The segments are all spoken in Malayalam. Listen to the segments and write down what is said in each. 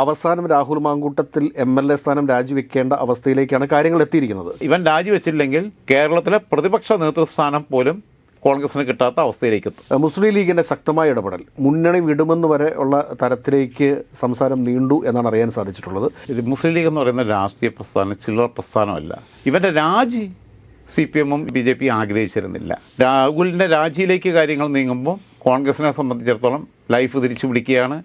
അവസാനം Rahul Mamkootathil M L A സ്ഥാനം രാജിവെക്കേണ്ട അവസ്ഥയിലേക്കാണ് കാര്യങ്ങൾ എത്തിയിരിക്കുന്നത്. ഇവൻ രാജിവെച്ചില്ലെങ്കിൽ കേരളത്തിലെ പ്രതിപക്ഷ നേതൃസ്ഥാനം പോലും കോൺഗ്രസിന് കിട്ടാത്ത അവസ്ഥയിലേക്ക് മുസ്ലിം ലീഗിന്റെ ശക്തമായ ഇടപെടൽ മുന്നണി വിടുമെന്ന് വരെ ഉള്ള തരത്തിലേക്ക് സംസാരം നീണ്ടു എന്നാണ് അറിയാൻ സാധിച്ചിട്ടുള്ളത്. ഇത് മുസ്ലിം ലീഗ് എന്ന് പറയുന്ന രാഷ്ട്രീയ പ്രസ്ഥാനം ചില്ലറ പ്രസ്ഥാനമല്ല. ഇവന്റെ രാജി സി പി എമ്മും ബി ജെ പി ആഗ്രഹിച്ചിരുന്നില്ല. രാഹുലിന്റെ രാജിയിലേക്ക് കാര്യങ്ങൾ നീങ്ങുമ്പോൾ കോൺഗ്രസിനെ സംബന്ധിച്ചിടത്തോളം ലൈഫ് തിരിച്ചു പിടിക്കുകയാണ്.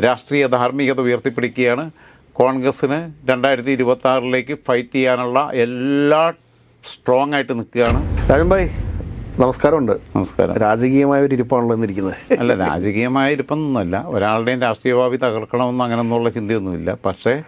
രാഷ്ട്രീയ ധാർമ്മികത ഉയർത്തിപ്പിടിക്കുകയാണ്. കോൺഗ്രസ്സിന് രണ്ടായിരത്തി ഇരുപത്തി ആറിലേക്ക് ഫൈറ്റ് ചെയ്യാനുള്ള എല്ലാ സ്ട്രോങ് ആയിട്ട് നിൽക്കുകയാണ്. രാജൻഭായ് നമസ്കാരമുണ്ട്. നമസ്കാരം. രാജകീയമായ ഒരു ഇരിപ്പാണല്ലോ എന്നിരിക്കുന്നത് അല്ല രാജകീയമായ ഇരിപ്പൊന്നുമല്ല. ഒരാളുടെയും രാഷ്ട്രീയ ഭാവി തകർക്കണമെന്ന് അങ്ങനെയൊന്നുള്ള ചിന്തയൊന്നുമില്ല. പക്ഷേ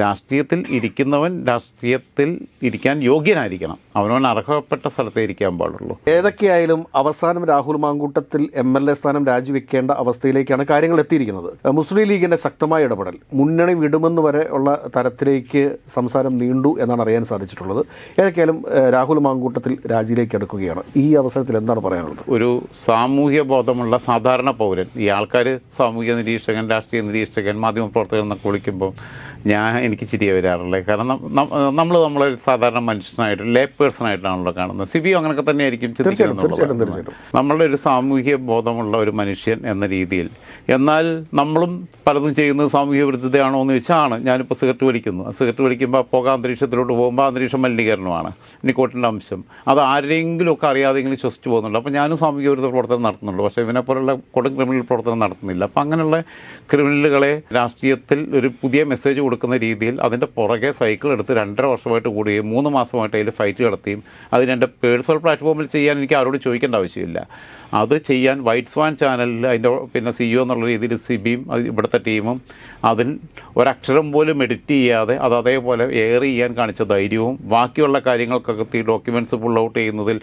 രാഷ്ട്രീയത്തിൽ ഇരിക്കുന്നവൻ രാഷ്ട്രീയത്തിൽ ഇരിക്കാൻ യോഗ്യനായിരിക്കണം. അവനവൻ അർഹപ്പെട്ട സ്ഥലത്തേ ഇരിക്കാൻ പാടുള്ളൂ. ഏതൊക്കെയായാലും അവസാനം Rahul Mamkootathil M L A സ്ഥാനം രാജിവെക്കേണ്ട അവസ്ഥയിലേക്കാണ് കാര്യങ്ങൾ എത്തിയിരിക്കുന്നത്. മുസ്ലിം ലീഗിന്റെ ശക്തമായ ഇടപെടൽ മുന്നണി വിടുമെന്ന് വരെ ഉള്ള തരത്തിലേക്ക് സംസാരം നീണ്ടു എന്നാണ് അറിയാൻ സാധിച്ചിട്ടുള്ളത്. ഏതൊക്കെയായാലും രാഹുൽ മാങ്കൂട്ടത്തിൽ രാജിയിലേക്ക് അടുക്കുകയാണ്. ഈ അവസരത്തിൽ എന്താണ് പറയാനുള്ളത്? ഒരു സാമൂഹ്യ ബോധമുള്ള സാധാരണ പൗരൻ ഈ ആൾക്കാർ സാമൂഹ്യ നിരീക്ഷകൻ രാഷ്ട്രീയ നിരീക്ഷകൻ മാധ്യമപ്രവർത്തകൻ എന്നൊക്കെ വിളിക്കുമ്പോൾ ഞാൻ എനിക്ക് ചിരിയ വരാറുള്ളത് കാരണം നമ്മൾ നമ്മൾ സാധാരണ മനുഷ്യനായിട്ട് ലേ പേഴ്സൺ ആയിട്ടാണല്ലോ കാണുന്നത്. സിബിയോ അങ്ങനെയൊക്കെ തന്നെയായിരിക്കും ആയിരിക്കും ചിന്തിക്കുന്നത് നമ്മളുടെ ഒരു സാമൂഹ്യ ബോധമുള്ള ഒരു മനുഷ്യൻ എന്ന രീതിയിൽ. എന്നാൽ നമ്മളും പലതും ചെയ്യുന്നത് സാമൂഹ്യ വിരുദ്ധതയാണോ എന്ന് വെച്ചാണ് ഞാനിപ്പോൾ സിഗരറ്റ് വലിക്കുന്നു ആ സിഗരറ്റ് വലിക്കുമ്പോൾ പുക അന്തരീക്ഷത്തിലോട്ട് പോകുമ്പോൾ അന്തരീക്ഷ മലിനീകരണമാണ്. നിക്കോട്ടിന്റെ അംശം. അത് ആരെങ്കിലും ഒക്കെ അറിയാതെങ്കിലും ശ്വസിച്ചു പോകുന്നുണ്ട്. അപ്പോൾ ഞാനും സാമൂഹ്യ വിരുദ്ധ പ്രവർത്തനം നടത്തുന്നുള്ളൂ പക്ഷേ ഇവനെ പോലുള്ള കൊടും ക്രിമിനൽ പ്രവർത്തനം നടത്തുന്നില്ല. അപ്പോൾ അങ്ങനെയുള്ള ക്രിമിനലുകളെ രാഷ്ട്രീയത്തിൽ ഒരു പുതിയ മെസ്സേജ് കൊടുക്കുന്ന രീതിയിൽ അതിന്റെ പുറകെ സൈക്കിൾ എടുത്ത് രണ്ടര വർഷമായിട്ട് കൂടുകയും മൂന്ന് മാസമായിട്ട് അതിൽ ഫൈറ്റ് നടത്തിയും അതിന് എന്റെ പേഴ്സണൽ പ്ലാറ്റ്ഫോമിൽ ചെയ്യാൻ എനിക്ക് ആരോട് ചോദിക്കേണ്ട ആവശ്യമില്ല. അത് ചെയ്യാൻ വൈറ്റ് സ്വാൻ ചാനലിൽ അതിന്റെ പിന്നെ സി സിഇഒ എന്നുള്ള രീതിയിൽ സിബിയും ബിയും ഇവിടുത്തെ ടീമും അതിൽ ഒരക്ഷരം പോലും എഡിറ്റ് ചെയ്യാതെ അത് അതേപോലെ എയർ ചെയ്യാൻ കാണിച്ച ധൈര്യവും ബാക്കിയുള്ള കാര്യങ്ങൾക്കൊക്കെ ഈ ഡോക്യുമെന്റ്സ് ഫുൾ ഔട്ട് ചെയ്യുന്നതിൽ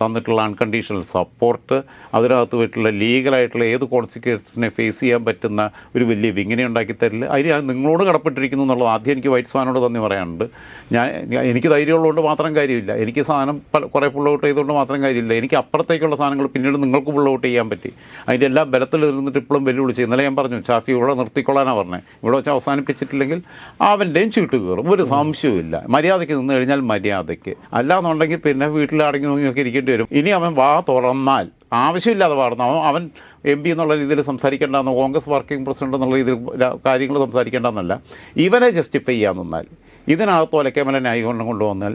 തന്നിട്ടുള്ള അൺകണ്ടീഷണൽ സപ്പോർട്ട് അതിനകത്ത് വീട്ടിലുള്ള ലീഗലായിട്ടുള്ള ഏത് കോൺസിക്വൻസിനെ ഫേസ് ചെയ്യാൻ പറ്റുന്ന ഒരു വലിയ വിങ്ങനെ ഉണ്ടാക്കി തരില്ല. ഞാൻ നിങ്ങളോട് കടപ്പെട്ടിരിക്കുന്നു എന്നുള്ളത് ആദ്യം എനിക്ക് വൈറ്റ് സ്വാനോട് തന്നെ പറയാനുണ്ട്. ഞാൻ എനിക്ക് ധൈര്യമുള്ളതുകൊണ്ട് മാത്രം കാര്യമില്ല. എനിക്ക് സാധനം കുറേ പുൾ ഔട്ട് ചെയ്തുകൊണ്ട് മാത്രം കാര്യമില്ല. എനിക്ക് അപ്പുറത്തേക്കുള്ള സാധനങ്ങൾ പിന്നീട് നിങ്ങൾക്ക് പുള്ള ഔട്ട് ചെയ്യാൻ പറ്റി. അതിന്റെ എല്ലാ ബലത്തിൽ ഇരുന്നിട്ട് ഇപ്പോഴും വെല്ലുവിളിച്ച് ഇന്നലെ ഞാൻ പറഞ്ഞു ഷാഫി ഇവിടെ നിർത്തിക്കൊള്ളാനാണ് പറഞ്ഞത് ഇവിടെ വെച്ച് അവസാനിപ്പിച്ചിട്ടില്ലെങ്കിൽ അവന്റെയും ചീട്ട് കയറും ഒരു സംശയവുമില്ല മര്യാദയ്ക്ക് നിന്ന് കഴിഞ്ഞാൽ മര്യാദയ്ക്ക്. അല്ലാന്നുണ്ടെങ്കിൽ പിന്നെ വീട്ടിൽ അടങ്ങി നോക്കിയൊക്കെ ഇരിക്കേണ്ടി വരും. ഇനി അവൻ വാ തുറന്നാൽ ആവശ്യമില്ലാതെ പാടുന്നു അവൻ അവൻ എം പി എന്നുള്ള രീതിയിൽ സംസാരിക്കേണ്ടെന്ന് കോൺഗ്രസ് വർക്കിംഗ് പ്രസിഡന്റ് എന്നുള്ള രീതിയിൽ കാര്യങ്ങൾ സംസാരിക്കേണ്ടെന്നല്ല. ഇവനെ ജസ്റ്റിഫൈ ചെയ്യാൻ നിന്നാൽ ഇതിനകത്ത് ആയിക്കൊണ്ടും കൊണ്ടുവന്നാൽ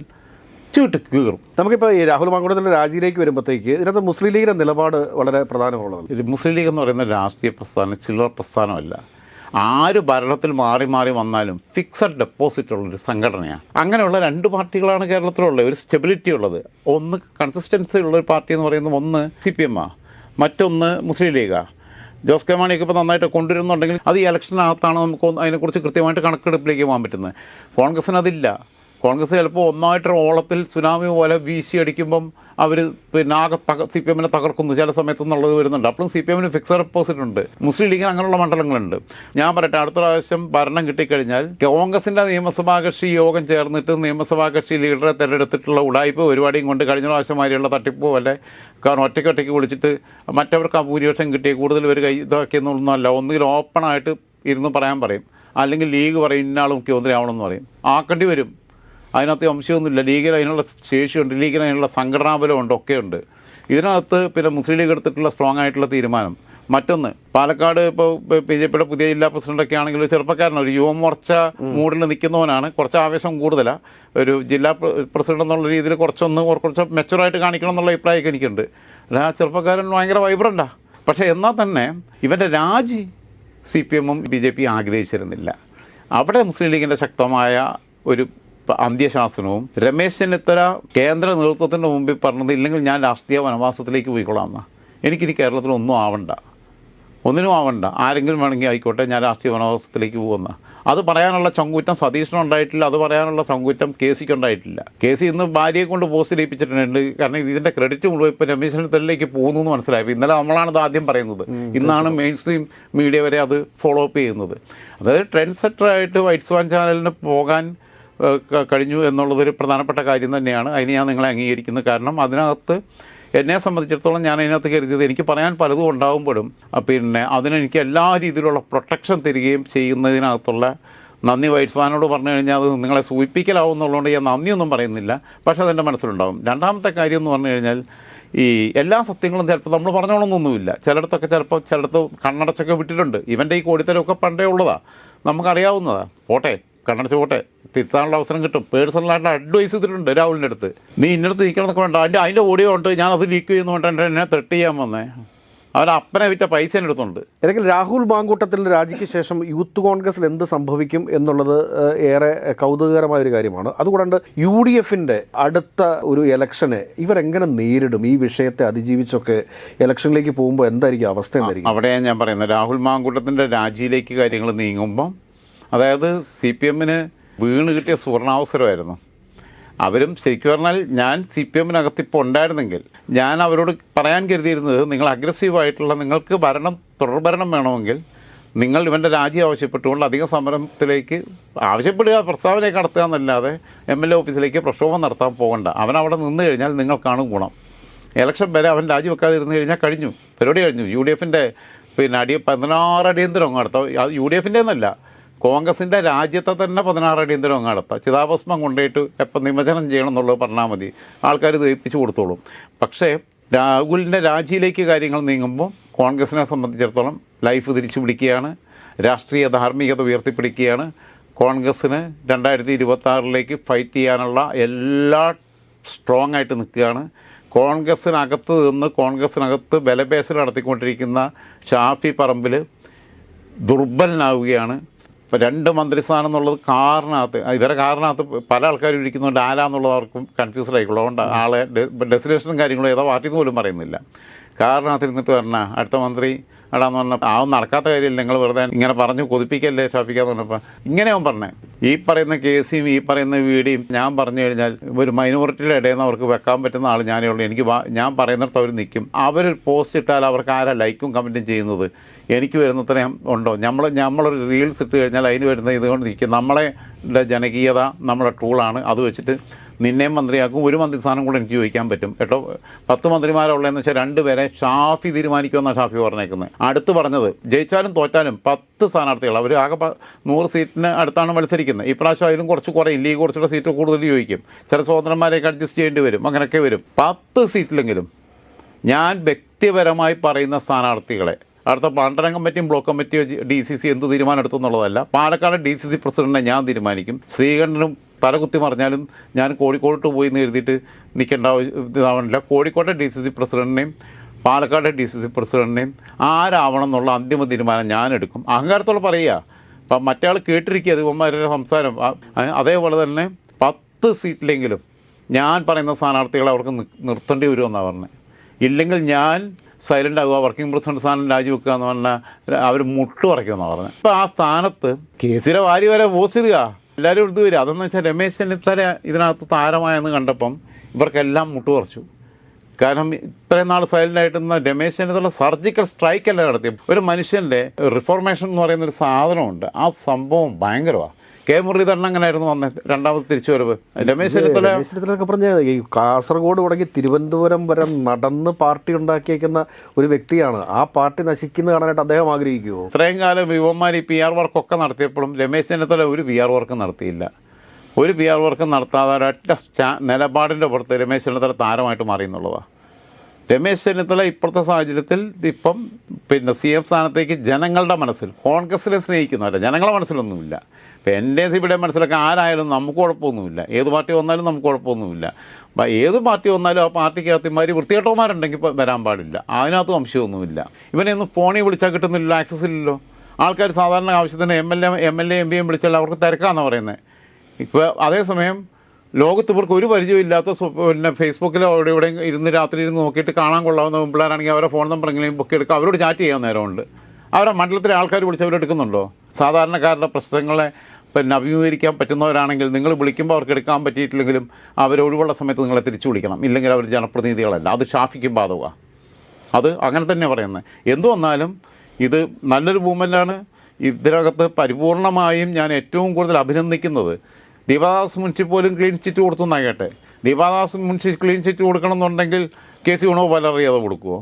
ചീട്ട് കീറും. നമുക്കിപ്പോൾ ഈ രാഹുൽ മാങ്കുടത്തിന്റെ രാജിയിലേക്ക് വരുമ്പോഴത്തേക്ക് ഇതിനകത്ത് മുസ്ലിം ലീഗിന്റെ നിലപാട് വളരെ പ്രധാനമുള്ളത് ഇത് മുസ്ലിം ലീഗ് എന്ന് പറയുന്ന രാഷ്ട്രീയ പ്രസ്ഥാനം ചില്ലറ പ്രസ്ഥാനമല്ല. ആര് ഭരണത്തിൽ മാറി മാറി വന്നാലും ഫിക്സഡ് ഡെപ്പോസിറ്റ് ഉള്ളൊരു സംഘടനയാണ്. അങ്ങനെയുള്ള രണ്ട് പാർട്ടികളാണ് കേരളത്തിലുള്ളത്. ഒരു സ്റ്റെബിലിറ്റി ഉള്ളത്. ഒന്ന് കൺസിസ്റ്റൻസി ഉള്ള ഒരു പാർട്ടി എന്ന് പറയുന്നത് ഒന്ന് സി പി എം ആ. മറ്റൊന്ന് മുസ്ലിം ലീഗാണ് ജോസ് കെ മാണിയൊക്കെ ഇപ്പോൾ നന്നായിട്ട് കൊണ്ടുവരുന്നുണ്ടെങ്കിൽ അത് ഈ ഇലക്ഷനകത്താണ് നമുക്ക് അതിനെക്കുറിച്ച് കൃത്യമായിട്ട് കണക്കെടുപ്പിലേക്ക് പോകാൻ പറ്റുന്നത്. കോൺഗ്രസ്സിന് അതില്ല കോൺഗ്രസ് ചിലപ്പോൾ ഒന്നായിട്ട് ഓളത്തിൽ സുനാമി പോലെ വീശി അടിക്കുമ്പം അവർ പിന്നെ ആകെ തക സി പി എമ്മിനെ തകർക്കുന്നു. ചില സമയത്ത് എന്നുള്ളത് വരുന്നുണ്ട്. അപ്പോഴും സി പി എമ്മിന് ഫിക്സഡ് ഡെപ്പോസിറ്റ് ഉണ്ട്. മുസ്ലിം ലീഗിന് അങ്ങനെയുള്ള മണ്ഡലങ്ങളുണ്ട്. ഞാൻ പറയട്ടെ അടുത്ത പ്രാവശ്യം ഭരണം കിട്ടിക്കഴിഞ്ഞാൽ കോൺഗ്രസിന്റെ നിയമസഭാ കക്ഷി യോഗം ചേർന്നിട്ട് നിയമസഭാ കക്ഷി ലീഡറെ തിരഞ്ഞെടുത്തിട്ടുള്ള ഉടായ്പ പരിപാടിയും കൊണ്ട് കഴിഞ്ഞ പ്രാവശ്യം മാതിരിയുള്ള തട്ടിപ്പ് അല്ലെ കാരണം ഒറ്റയ്ക്ക് ഒറ്റയ്ക്ക് വിളിച്ചിട്ട് മറ്റവർക്ക് ആ ഭൂരിപക്ഷം കിട്ടിയ കൂടുതൽ പേര് കൈ ഇതാക്കിയെന്നുള്ളതല്ല ഒന്നുകിൽ ഓപ്പണായിട്ട് ഇരുന്ന് പറയാൻ പറയും. അല്ലെങ്കിൽ ലീഗ് പറയും ഇന്നാൾ മുഖ്യമന്ത്രി ആവണമെന്ന് പറയും. ആക്കേണ്ടി വരും. അതിനകത്ത് സംശയമൊന്നുമില്ല ലീഗിന് അതിനുള്ള ശേഷിയുണ്ട്. ലീഗിന് അതിനുള്ള സംഘടനാബലമുണ്ട്. ഒക്കെയുണ്ട്. ഇതിനകത്ത് പിന്നെ മുസ്ലിം ലീഗ് എടുത്തിട്ടുള്ള സ്ട്രോങ് ആയിട്ടുള്ള തീരുമാനം. മറ്റൊന്ന് പാലക്കാട് ഇപ്പോൾ ബി ജെ പിയുടെ പുതിയ ജില്ലാ പ്രസിഡന്റൊക്കെ ആണെങ്കിൽ ചെറുപ്പക്കാരനാണ് ഒരു യുവമോർച്ച മൂഡിൽ നിൽക്കുന്നവനാണ്. കുറച്ച് ആവേശം കൂടുതലാണ് ഒരു ജില്ലാ പ്രസിഡന്റ് എന്നുള്ള രീതിയിൽ കുറച്ചൊന്ന് കുറച്ച് മെച്ചുറായിട്ട് കാണിക്കണം എന്നുള്ള അഭിപ്രായമൊക്കെ എനിക്കുണ്ട്. അല്ല ആ ചെറുപ്പക്കാരൻ ഭയങ്കര വൈബ്രന്റാ പക്ഷേ എന്നാൽ തന്നെ ഇവന്റെ രാജി സി പി എമ്മും ബി ജെ പി ആഗ്രഹിച്ചിരുന്നില്ല. അവിടെ മുസ്ലിം ലീഗിന്റെ ശക്തമായ ഒരു അന്ത്യശാസനവും രമേശ് ചെന്നിത്തല കേന്ദ്ര നേതൃത്വത്തിന്റെ മുമ്പിൽ പറഞ്ഞത് ഇല്ലെങ്കിൽ ഞാൻ രാഷ്ട്രീയ വനവാസത്തിലേക്ക് പോയിക്കൊള്ളാം എന്നാ. എനിക്കിനി കേരളത്തിൽ ഒന്നും ആവണ്ട. ഒന്നിനും ആവണ്ട. ആരെങ്കിലും വേണമെങ്കിൽ ആയിക്കോട്ടെ ഞാൻ രാഷ്ട്രീയ വനവാസത്തിലേക്ക് പോകുന്ന അത് പറയാനുള്ള ചങ്കൂറ്റം സതീഷിനുണ്ടായിട്ടില്ല അത് പറയാനുള്ള ചങ്കൂറ്റം കെ സിക്ക് ഉണ്ടായിട്ടില്ല. കെ സി ഇന്ന് ഭാര്യയെ കൊണ്ട് പോസ്റ്റ് ലയിപ്പിച്ചിട്ടുണ്ട് കാരണം ഇതിന്റെ ക്രെഡിറ്റ് മുഴുവൻ ഇപ്പോൾ രമേശ് ചെന്നിത്തലയിലേക്ക് പോകുന്നു എന്ന് മനസ്സിലായി. ഇന്നലെ നമ്മളാണ് ഇത് ആദ്യം പറയുന്നത്. ഇന്നാണ് മെയിൻ സ്ട്രീം മീഡിയ വരെ അത് ഫോളോ അപ്പ് ചെയ്യുന്നത്. അതായത് ട്രെൻഡ് സെറ്ററായിട്ട് വൈറ്റ് സ്വാൻ ചാനലിന് പോകാൻ കഴിഞ്ഞു എന്നുള്ളതൊരു പ്രധാനപ്പെട്ട കാര്യം തന്നെയാണ്. അതിന് ഞാൻ നിങ്ങളെ അംഗീകരിക്കുന്നു. കാരണം അതിനകത്ത് എന്നെ സംബന്ധിച്ചിടത്തോളം ഞാൻ അതിനകത്ത് കരുതിയത് എനിക്ക് പറയാൻ പലതും ഉണ്ടാകുമ്പോഴും പിന്നെ അതിനെനിക്ക് എല്ലാ രീതിയിലുള്ള പ്രൊട്ടക്ഷൻ തരികയും ചെയ്യുന്നതിനകത്തുള്ള നന്ദി വൈറ്റ്സ്വാനോട് പറഞ്ഞു കഴിഞ്ഞാൽ അത് നിങ്ങളെ സൂചിപ്പിക്കലാവും എന്നുള്ളതുകൊണ്ട് ഞാൻ നന്ദിയൊന്നും പറയുന്നില്ല. പക്ഷേ അതെന്റെ മനസ്സിലുണ്ടാകും രണ്ടാമത്തെ കാര്യം എന്ന് പറഞ്ഞു കഴിഞ്ഞാൽ ഈ എല്ലാ സത്യങ്ങളും ചിലപ്പോൾ നമ്മൾ പറഞ്ഞോളൊന്നൊന്നുമില്ല. ചിലയിടത്തൊക്കെ ചിലപ്പോൾ ചിലയിടത്ത് കണ്ണടച്ചൊക്കെ വിട്ടിട്ടുണ്ട്. ഇവന്റെ ഈ കോടിത്തരമൊക്കെ പണ്ടേ ഉള്ളതാണ് നമുക്കറിയാവുന്നതാണ് പോട്ടെ. കണ്ണടച്ച് പോട്ടെ. തിരുത്താനുള്ള അവസരം കിട്ടും. പേഴ്സണലായിട്ട് അഡ്വൈസ് ചെയ്തിട്ടുണ്ട് രാഹുലിന്റെ അടുത്ത്. നീ ഇന്നടത്ത് നിൽക്കണമെന്നൊക്കെ വേണ്ട. അതിന്റെ അതിന്റെ ഓഡിയോ ഉണ്ട് ഞാൻ അത് ലീക്ക് ചെയ്യുന്നു വേണ്ട എന്നെ തെട്ട് ചെയ്യാൻ വന്നേ. അവൻ അപ്പനെ വിറ്റ പൈസ എടുത്തുണ്ട്. ഏതെങ്കിലും രാഹുൽ മാങ്കൂട്ടത്തിന്റെ രാജിക്ക് ശേഷം യൂത്ത് കോൺഗ്രസിൽ എന്ത് സംഭവിക്കും എന്നുള്ളത് ഏറെ കൗതുകകരമായ ഒരു കാര്യമാണ്. അതുകൂടാണ്ട് യു ഡി എഫിന്റെ അടുത്ത ഒരു ഇലക്ഷനെ ഇവരെങ്ങനെ നേരിടും? ഈ വിഷയത്തെ അതിജീവിച്ചൊക്കെ ഇലക്ഷനിലേക്ക് പോകുമ്പോൾ എന്തായിരിക്കും അവസ്ഥ എന്തായിരിക്കും? അവിടെയാണ് ഞാൻ പറയുന്നത് രാഹുൽ മാങ്കൂട്ടത്തിന്റെ രാജിയിലേക്ക് കാര്യങ്ങൾ നീങ്ങുമ്പം അതായത് സി പി എമ്മിന് വീണ് കിട്ടിയ സുവർണാവസരമായിരുന്നു. അവരും ശരിക്കും പറഞ്ഞാൽ ഞാൻ സി പി എമ്മിനകത്ത് ഇപ്പോൾ ഉണ്ടായിരുന്നെങ്കിൽ ഞാൻ അവരോട് പറയാൻ കരുതിയിരുന്നത് നിങ്ങൾ അഗ്രസീവായിട്ടുള്ള നിങ്ങൾക്ക് ഭരണം തുടർഭരണം വേണമെങ്കിൽ നിങ്ങൾ ഇവന്റെ രാജി ആവശ്യപ്പെട്ടുകൊണ്ട് അധിക സമരത്തിലേക്ക് ആവശ്യപ്പെടുക പ്രസ്താവന നടത്തുക എന്നല്ലാതെ എം എൽ എ ഓഫീസിലേക്ക് പ്രക്ഷോഭം നടത്താൻ പോകണ്ട. അവൻ അവിടെ നിന്ന് കഴിഞ്ഞാൽ നിങ്ങൾക്കാണ് ഗുണം. ഇലക്ഷൻ വരെ അവൻ രാജിവെക്കാതെ ഇരുന്ന് കഴിഞ്ഞാൽ കഴിഞ്ഞു. പരിപാടി കഴിഞ്ഞു. യു ഡി എഫിന്റെ പിന്നെ അടി പതിനാറ് അടിയന്തരം അങ്ങ് അടുത്ത യു ഡി എഫിന്റെ എന്നല്ല കോൺഗ്രസിന്റെ രാജ്യത്തെ തന്നെ പതിനാറ് അടിയന്തരം അങ്ങ് നടത്താം ചിതാഭസ്മം കൊണ്ടുപോയിട്ട് എപ്പം നിമജ്ജനം ചെയ്യണം എന്നുള്ളത് പറഞ്ഞാൽ മതി. ആൾക്കാർ ദഹിപ്പിച്ചു കൊടുത്തോളും. പക്ഷേ രാഹുലിന്റെ രാജിയിലേക്ക് കാര്യങ്ങൾ നീങ്ങുമ്പോൾ കോൺഗ്രസിനെ സംബന്ധിച്ചിടത്തോളം ലൈഫ് തിരിച്ചു പിടിക്കുകയാണ്. രാഷ്ട്രീയ ധാർമ്മികത ഉയർത്തിപ്പിടിക്കുകയാണ്. കോൺഗ്രസ്സിന് രണ്ടായിരത്തി ഇരുപത്തി ഫൈറ്റ് ചെയ്യാനുള്ള എല്ലാ സ്ട്രോങ് ആയിട്ട് നിൽക്കുകയാണ്. കോൺഗ്രസ്സിനകത്ത് നിന്ന് കോൺഗ്രസ്സിനകത്ത് ബലപേശൽ നടത്തിക്കൊണ്ടിരിക്കുന്ന ഷാഫി പറമ്പിൽ ദുർബലനാവുകയാണ്. ഇപ്പോൾ രണ്ട് മന്ത്രിസ്ഥാനം എന്നുള്ളത് കാറിനകത്ത് ഇവരെ കാറിനകത്ത് പല ആൾക്കാരും ഇരിക്കുന്നുണ്ട് ആരാന്നുള്ളത് അവർക്കും കൺഫ്യൂസ്ഡ് ആയിക്കോളും. അതുകൊണ്ട് ആളെ ഡെസ്റ്റിനേഷനും കാര്യങ്ങളും ഏതോ പാർട്ടി പോലും പറയുന്നില്ല. കാറിനകത്ത് ഇരുന്നിട്ട് പറഞ്ഞ അടുത്ത മന്ത്രി എടാന്ന് പറഞ്ഞാൽ ആ നടക്കാത്ത കാര്യമില്ല നിങ്ങൾ വെറുതെ ഇങ്ങനെ പറഞ്ഞു കൊതിപ്പിക്കല്ലേ ഷാഫിക്കാന്ന് പറഞ്ഞപ്പോൾ ഇങ്ങനെ അവൻ പറഞ്ഞേ. ഈ പറയുന്ന കേസിയും ഈ പറയുന്ന വീടിയും ഞാൻ പറഞ്ഞു കഴിഞ്ഞാൽ ഒരു മൈനോറിറ്റിയുടെ ഇടയിൽ നിന്ന് അവർക്ക് വെക്കാൻ പറ്റുന്ന ആൾ ഞാനേ ഉള്ളൂ. എനിക്ക് ഞാൻ പറയുന്നിടത്ത് അവർ നിൽക്കും അവർ പോസ്റ്റ് ഇട്ടാൽ അവർക്ക് ആരാ ലൈക്കും കമന്റും ചെയ്യുന്നത്? എനിക്ക് വരുന്നത്രയും ഉണ്ടോ? നമ്മൾ നമ്മളൊരു റീൽസ് ഇട്ട് കഴിഞ്ഞാൽ അതിന് വരുന്ന ഇതുകൊണ്ട് നിൽക്കും. നമ്മളെ ജനകീയത നമ്മളെ ടൂളാണ് അത് വെച്ചിട്ട് നിന്നെയും മന്ത്രിയാക്കും. ഒരു മന്ത്രി സ്ഥാനം കൂടെ എനിക്ക് ചോദിക്കാൻ പറ്റും. കേട്ടോ? പത്ത് മന്ത്രിമാരുള്ളതെന്ന് വെച്ചാൽ രണ്ടുപേരെ ഷാഫി തീരുമാനിക്കുമെന്നാണ് ഷാഫി പറഞ്ഞേക്കുന്നത് അടുത്ത് പറഞ്ഞത് ജയിച്ചാലും തോറ്റാലും പത്ത് സ്ഥാനാർത്ഥികൾ അവർ ആകെ നൂറ് സീറ്റിന് അടുത്താണ് മത്സരിക്കുന്നത്. ഇപ്രാവശ്യം അതിലും കുറച്ച് കുറയും. ലീഗ് കുറച്ചുകൂടെ സീറ്റ് കൂടുതൽ ചോദിക്കും. ചില സ്വതന്ത്രന്മാരെയൊക്കെ അഡ്ജസ്റ്റ് ചെയ്യേണ്ടി വരും. അങ്ങനെയൊക്കെ വരും. പത്ത് സീറ്റിലെങ്കിലും ഞാൻ വ്യക്തിപരമായി പറയുന്ന സ്ഥാനാർത്ഥികളെ അടുത്ത മണ്ഡലം കമ്മിറ്റിയും ബ്ലോക്ക് കമ്മിറ്റിയോ ഡി സി സി എന്ത് തീരുമാനം എടുത്തു എന്നുള്ളതല്ല. പാലക്കാട് ഡി സി സി പ്രസിഡന്റിനെ ഞാൻ തീരുമാനിക്കും. ശ്രീകണ്ഠനും തലകുത്തി മറിഞ്ഞാലും ഞാൻ കോഴിക്കോട്ട് പോയി എന്ന് എഴുതിയിട്ട് നിൽക്കേണ്ട ഇതാവണില്ല. കോഴിക്കോട്ടെ ഡി സി സി പ്രസിഡന്റിനെയും പാലക്കാട് ഡി സി സി പ്രസിഡന്റിനെയും ആരാവണം എന്നുള്ള അന്തിമ തീരുമാനം ഞാൻ എടുക്കും. അഹങ്കാരത്തോടെ പറയുക. അപ്പം മറ്റേ കേട്ടിരിക്കുക ഇവന്മാരുടെ സംസാരം. അതേപോലെ തന്നെ പത്ത് സീറ്റിലെങ്കിലും ഞാൻ പറയുന്ന സ്ഥാനാർത്ഥികളെ അവർക്ക് നിർത്തേണ്ടി വരുമെന്നാണ് പറഞ്ഞത് ഇല്ലെങ്കിൽ ഞാൻ സൈലന്റ് ആകുക വർക്കിംഗ് പ്രസിഡന്റ് സ്ഥാനം രാജിവെക്കുക എന്ന് പറഞ്ഞാൽ അവർ മുട്ട് എന്ന് പറഞ്ഞത്. ആ സ്ഥാനത്ത് കേസിലെ വാരി വരെ പോസ് ചെയ്യുക എല്ലാവരും എടുത്തു വരിക. അതെന്ന് വെച്ചാൽ രമേശ് ചെന്നിത്തല ഇതിനകത്ത് താരമായെന്ന് കണ്ടപ്പം ഇവർക്കെല്ലാം മുട്ട് പറിച്ചു. കാരണം ഇത്രയും നാൾ സൈലന്റ് നിന്ന രമേശ് ചെന്നിത്തല സർജിക്കൽ സ്ട്രൈക്ക് അല്ല നടത്തി ഒരു മനുഷ്യന്റെ റിഫോർമേഷൻ എന്ന് പറയുന്ന ഒരു സാധനമുണ്ട്. ആ സംഭവം ഭയങ്കരമാണ് കെ മുരളീധരൻ അങ്ങനെയായിരുന്നു വന്നത് രണ്ടാമത് തിരിച്ചു വരവ് രമേശ് ചെന്നിത്തല രമേശ് ചെന്നിത്തലയൊക്കെ പറഞ്ഞ ഈ കാസർഗോഡ് തുടങ്ങി തിരുവനന്തപുരം വരെ നടന്ന് പാർട്ടി ഉണ്ടാക്കിയേക്കുന്ന ഒരു വ്യക്തിയാണ്. ആ പാർട്ടി നശിക്കുന്ന കാണാനായിട്ട് അദ്ദേഹം ആഗ്രഹിക്കുമോ ഇത്രയും കാലം യുവന്മാർ ഈ പി ആർ വർക്കൊക്കെ നടത്തിയപ്പോഴും രമേശ് ചെന്നിത്തല ഒരു പി ആർ വർക്ക് നടത്തിയില്ല. ഒരു പി ആർ വർക്ക് നടത്താതെ ഒരൊറ്റ സ്റ്റാ നിലപാടിന്റെ പുറത്ത് രമേശ് ചെന്നിത്തല താരമായിട്ട് മാറി എന്നുള്ളതാണ് രമേശ് ചെന്നിത്തല ഇപ്പോഴത്തെ സാഹചര്യത്തിൽ ഇപ്പം പിന്നെ സി എം സ്ഥാനത്തേക്ക് ജനങ്ങളുടെ മനസ്സിൽ കോൺഗ്രസിനെ സ്നേഹിക്കുന്നവരല്ല ജനങ്ങളുടെ മനസ്സിലൊന്നുമില്ല. ഇപ്പം എന്റെ സിബിയുടെ മനസ്സിലൊക്കെ ആരായാലും നമുക്ക് കുഴപ്പമൊന്നുമില്ല. ഏത് പാർട്ടി വന്നാലും നമുക്ക് കുഴപ്പമൊന്നുമില്ല. അപ്പം ഏത് പാർട്ടി വന്നാലും ആ പാർട്ടിക്കകത്ത് ഇമാര് വൃത്തികെട്ടവന്മാരുണ്ടെങ്കിൽ വരാൻ പാടില്ല. അതിനകത്ത് സംശയമൊന്നുമില്ല. ഇവനെ ഒന്ന് ഫോണിൽ വിളിച്ചാൽ കിട്ടുന്നില്ലല്ലോ ആക്സസ് ഇല്ലല്ലോ. ആൾക്കാർ സാധാരണ ആവശ്യത്തിന് M L A M L A M പിയും വിളിച്ചാൽ അവർക്ക് തിരക്കാന്നാണ് പറയുന്നത് ഇപ്പോൾ അതേസമയം ലോകത്ത് ഇവർക്ക് ഒരു പരിചയമില്ലാത്ത പിന്നെ ഫേസ്ബുക്കിലോ അവിടെ ഇവിടെ ഇരുന്ന് രാത്രി ഇരുന്ന് നോക്കിയിട്ട് കാണാൻ കൊള്ളാവുന്ന പിള്ളേരാണെങ്കിൽ അവരെ ഫോൺ നമ്പർ എങ്ങനെയും ബുക്ക് എടുക്കുക അവരോട് ചാറ്റ് ചെയ്യാൻ നേരമുണ്ട്. അവരെ മണ്ഡലത്തിലെ ആൾക്കാർ വിളിച്ച് അവരെടുക്കുന്നുണ്ടോ സാധാരണക്കാരുടെ പ്രശ്നങ്ങളെ പിന്നെ അഭിമുഖീകരിക്കാൻ പറ്റുന്നവരാണെങ്കിൽ നിങ്ങൾ വിളിക്കുമ്പോൾ അവർക്ക് എടുക്കാൻ പറ്റിയിട്ടില്ലെങ്കിലും അവർ ഒഴിവുള്ള സമയത്ത് നിങ്ങളെ തിരിച്ചു വിളിക്കണം. ഇല്ലെങ്കിൽ അവർ ജനപ്രതിനിധികളല്ല. അത് ഷാഫിക്കും ബാധകമാണ് അത് അങ്ങനെ തന്നെ പറയുന്നത്. എന്തു വന്നാലും ഇത് നല്ലൊരു മൂവ്മെന്റാണ് ഇതിനകത്ത് പരിപൂർണമായും ഞാൻ ഏറ്റവും കൂടുതൽ അഭിനന്ദിക്കുന്നത് ദീപാദാസ് മുൻഷി പോലും ക്ലീൻ ചിറ്റ് കൊടുത്തു എന്നാകട്ടെ ദീപാദാസ് മുൻഷി ക്ലീൻ ചിറ്റ് കൊടുക്കണം എന്നുണ്ടെങ്കിൽ കെ സി ഗുണോ പലറിയാതെ കൊടുക്കുമോ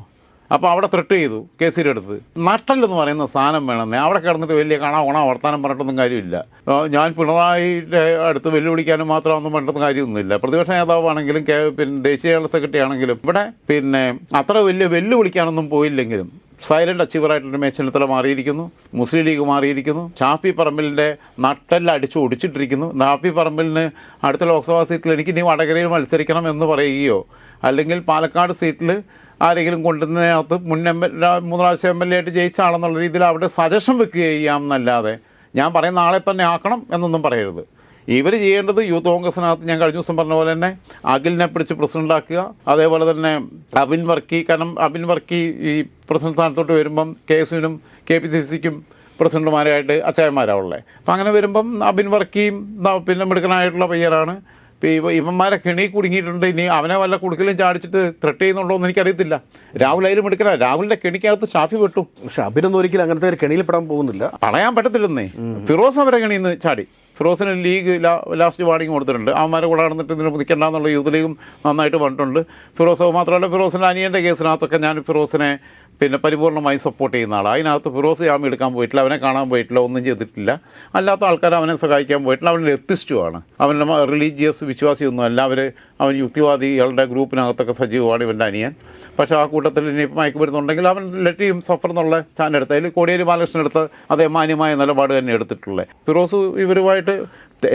അപ്പോൾ അവിടെ ത്രെട്ട് ചെയ്തു കെ സിയുടെ അടുത്ത്. നട്ടല്ലെന്ന് പറയുന്ന സാധനം വേണമെന്നേ. അവിടെ കിടന്നിട്ട് വലിയ കാണാ ഓണ വർത്താനം പറഞ്ഞിട്ടൊന്നും കാര്യമില്ല. ഞാൻ പിണറായിയുടെ അടുത്ത് വെല്ലുവിളിക്കാനും മാത്രം ഒന്നും പറഞ്ഞിട്ടൊന്നും കാര്യമൊന്നുമില്ല. പ്രതിപക്ഷ നേതാവാണെങ്കിലും പിന്നെ ദേശീയ ജനറൽ സെക്രട്ടറി ആണെങ്കിലും. ഇവിടെ പിന്നെ അത്ര വലിയ വെല്ലുവിളിക്കാനൊന്നും പോയില്ലെങ്കിലും സൈലന്റ് അച്ചീവറായിട്ട് രമേശ് ചെന്നിത്തല മാറിയിരിക്കുന്നു. മുസ്ലിം ലീഗ് മാറിയിരിക്കുന്നു. ഷാഫി പറമ്പിലിന്റെ നട്ടെല്ലാം അടിച്ചു ഒടിച്ചിട്ടിരിക്കുന്നു. ഷാഫി പറമ്പിലിന് അടുത്ത ലോക്സഭാ സീറ്റിൽ എനിക്ക് ഇനി വടകരയിൽ മത്സരിക്കണം എന്ന് പറയുകയോ അല്ലെങ്കിൽ പാലക്കാട് സീറ്റിൽ ആരെങ്കിലും കൊണ്ടുവന്നതിനകത്ത് മുൻ എം എൽ മൂന്ന് പ്രാവശ്യം എം എൽ എ ആയിട്ട് ജയിച്ചാണെന്നുള്ള രീതിയിൽ അവിടെ സജഷൻ വെക്കുകയോ ഞാൻ പറയുന്ന നാളെ തന്നെ ആക്കണം എന്നൊന്നും പറയരുത്. ഇവർ ചെയ്യേണ്ടത് യൂത്ത് കോൺഗ്രസിനകത്ത് ഞാൻ കഴിഞ്ഞ ദിവസം പറഞ്ഞ പോലെ തന്നെ അഖിലിനെ പിടിച്ച് പ്രസിഡന്റാക്കുക അതേപോലെ തന്നെ അബിൻ വർക്കി കാരണം അബിൻ വർക്കി ഈ പ്രസിഡന്റ് സ്ഥാനത്തോട്ട് വരുമ്പം കെ എസിനും കെ പി സി സിക്കും പ്രസിഡന്റുമാരായിട്ട് അച്ചായന്മാരാവുള്ളത് അപ്പം അങ്ങനെ വരുമ്പം അബിൻ വർക്കിയും പിന്നെ മിടുക്കനായിട്ടുള്ള പയ്യനാണ്. ഇപ്പോൾ ഇവ ഇവന്മാരെ കെണി കുടുങ്ങിയിട്ടുണ്ട്. ഇനി അവനെ വല്ല കുടുക്കലും ചാടിച്ചിട്ട് ത്രെട്ട് ചെയ്യുന്നുണ്ടോ എന്ന് എനിക്കറിയത്തില്ല. രാഹുൽ അതിലും എടുക്കണ രാഹുലിന്റെ കെണിക്കകത്ത് ഷാഫി വെട്ടും. പക്ഷെ അഭിനൊന്നും ഒരിക്കലും അങ്ങനത്തെ ഒരു കെണിയിൽപ്പെടാൻ പോകുന്നില്ല. പറയാൻ പറ്റത്തില്ലെന്നേ. ഫിറോസ് അവരെ കണിന്ന് ചാടി? ഫിറോസിന് ലീഗ് ലാസ്റ്റ് വാർണിംഗ് കൊടുത്തിട്ടുണ്ട്. അവന്മാരെ കൂടെ നടന്നിട്ട് ഇതിന് പുതിക്കണ്ടെന്നുള്ള യൂത്ത് ലീഗും നന്നായിട്ട് പറഞ്ഞിട്ടുണ്ട്. ഫിറോസ് മാത്രമല്ല ഫിറോസിന്റെ അനിയന്റെ കേസിനകത്തൊക്കെ ഞാൻ ഫിറോസിനെ പിന്നെ പരിപൂർണമായി സപ്പോർട്ട് ചെയ്യുന്ന ആളാണ് അതിനകത്ത് ഫിറോസ് ജാമ്യം എടുക്കാൻ പോയിട്ടില്ല അവനെ കാണാൻ പോയിട്ടില്ല ഒന്നും ചെയ്തിട്ടില്ല. അല്ലാത്ത ആൾക്കാർ അവനെ സഹായിക്കാൻ പോയിട്ടില്ല അവൻ എത്തിസ്റ്റുമാണ് അവന്റെ റിലീജിയസ് വിശ്വാസിയൊന്നും അല്ല. അവർ അവൻ യുക്തിവാദികളുടെ ഗ്രൂപ്പിനകത്തൊക്കെ സജീവമാണ് ഇവന്റെ അനിയൻ. പക്ഷേ ആ കൂട്ടത്തിൽ ഇനി മയക്ക് വരുന്നുണ്ടെങ്കിൽ അവൻ ലെറ്റിയും സഫർ എന്നുള്ള സ്റ്റാൻഡ് എടുത്ത് അതിൽ കോടിയേരി ബാലകൃഷ്ണൻ എടുത്ത് അതേ മാന്യമായ നിലപാട് തന്നെ എടുത്തിട്ടുള്ളത് ഫിറോസ് ഇവരുമായിട്ട്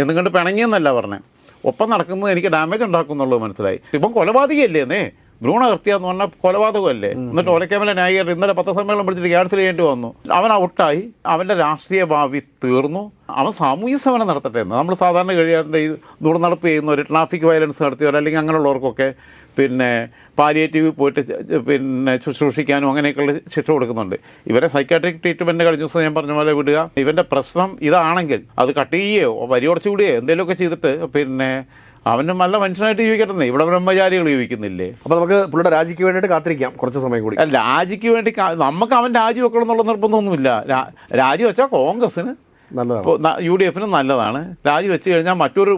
എന്തുകൊണ്ട് പിണങ്ങിയെന്നല്ല പറഞ്ഞത് ഒപ്പം നടക്കുന്നത് എനിക്ക് ഡാമേജ് ഉണ്ടാക്കും എന്നുള്ളത് മനസ്സിലായി. ഇപ്പം കൊലപാതകയല്ലേ എന്നേ ഭ്രൂണഹത്യ എന്ന് പറഞ്ഞാൽ കൊലപാതകമല്ലേ എന്നിട്ട് ഒലക്കേമല നായകർ ഇന്നലെ പത്രസമ്മേളനം പിടിച്ചിട്ട് ക്യാൻസൽ ചെയ്യേണ്ടി വന്നു. അവൻ ഔട്ടായി. അവന്റെ രാഷ്ട്രീയ ഭാവി തീർന്നു. അവൻ സാമൂഹ്യ സേവനം നടത്തട്ടെ എന്ന്. നമ്മൾ സാധാരണ കഴിയാറുണ്ട് ഈ ദൂർനടപ്പ് ചെയ്യുന്നവർ ട്രാഫിക് വയലൻസ് നടത്തിയവർ അല്ലെങ്കിൽ അങ്ങനെയുള്ളവർക്കൊക്കെ പിന്നെ പാലിയേറ്റീവ് പോയിട്ട് പിന്നെ ശുശ്രൂഷിക്കാനും അങ്ങനെയൊക്കെയുള്ള ശിക്ഷ കൊടുക്കുന്നുണ്ട്. ഇവരെ സൈക്കാട്രിക് ട്രീറ്റ്മെന്റ് കഴിഞ്ഞ ദിവസം ഞാൻ പറഞ്ഞ പോലെ വിടുക. ഇവന്റെ പ്രശ്നം ഇതാണെങ്കിൽ അത് കട്ട് ചെയ്യുകയോ വരിയോടച്ചു വിടുകയോ എന്തെങ്കിലുമൊക്കെ ചെയ്തിട്ട് പിന്നെ അവന് നല്ല മനുഷ്യനായിട്ട് ജീവിക്കട്ടെ ഇവിടെ ബ്രഹ്മചാരികൾ ജീവിക്കുന്നില്ലേ? അപ്പോൾ നമുക്ക് പുള്ളിയുടെ രാജിക്ക് വേണ്ടിയിട്ട് കാത്തിരിക്കാം. കുറച്ച് സമയം കൂടി. അല്ല, രാജിക്ക് വേണ്ടി നമുക്ക് അവൻ രാജി വെക്കണം എന്നുള്ള നിർബന്ധമൊന്നുമില്ല. രാജി വെച്ചാൽ കോൺഗ്രസിന് നല്ലതാണ്. യു ഡി എഫിനും നല്ലതാണ്. രാജി വെച്ച് കഴിഞ്ഞാൽ മറ്റൊരു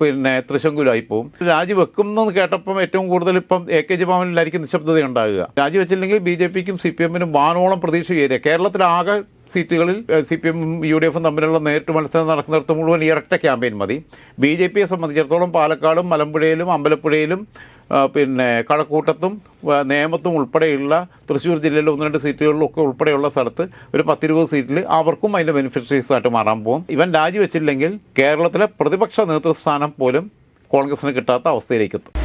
പിന്നെ തൃശങ്കുലായി പോകും രാജി വെക്കുമെന്ന് കേട്ടപ്പം ഏറ്റവും കൂടുതൽ ഇപ്പം എ കെ ജി ഭവനിലായിരിക്കും നിശബ്ദത ഉണ്ടാകുക. രാജി വെച്ചില്ലെങ്കിൽ ബി ജെ പിക്കും സി പി എമ്മിനും വാനോളം പ്രതീക്ഷ കയറിയ കേരളത്തിലാകെ സീറ്റുകളിൽ സി പി എമ്മും യു ഡി എഫും തമ്മിലുള്ള നേരിട്ട് മത്സരം നടക്കുന്നിടത്ത് മുഴുവൻ ഇരട്ട ക്യാമ്പയിൻ മതി. ബി ജെ പിയെ സംബന്ധിച്ചിടത്തോളം പാലക്കാടും മലമ്പുഴയിലും അമ്പലപ്പുഴയിലും പിന്നെ കഴക്കൂട്ടത്തും നേമത്തും ഉൾപ്പെടെയുള്ള തൃശ്ശൂർ ജില്ലയിലെ ഒന്ന് രണ്ട് സീറ്റുകളിലും ഒക്കെ ഉൾപ്പെടെയുള്ള സ്ഥലത്ത് ഒരു പത്തിരുപത് സീറ്റിൽ അവർക്കും അതിന്റെ ബെനിഫിഷ്യറീസ് ആയിട്ട് മാറാൻ പോകും. ഇവൻ രാജിവെച്ചില്ലെങ്കിൽ കേരളത്തിലെ പ്രതിപക്ഷ നേതൃസ്ഥാനം പോലും കോൺഗ്രസിന് കിട്ടാത്ത അവസ്ഥയിലേക്ക് എത്തും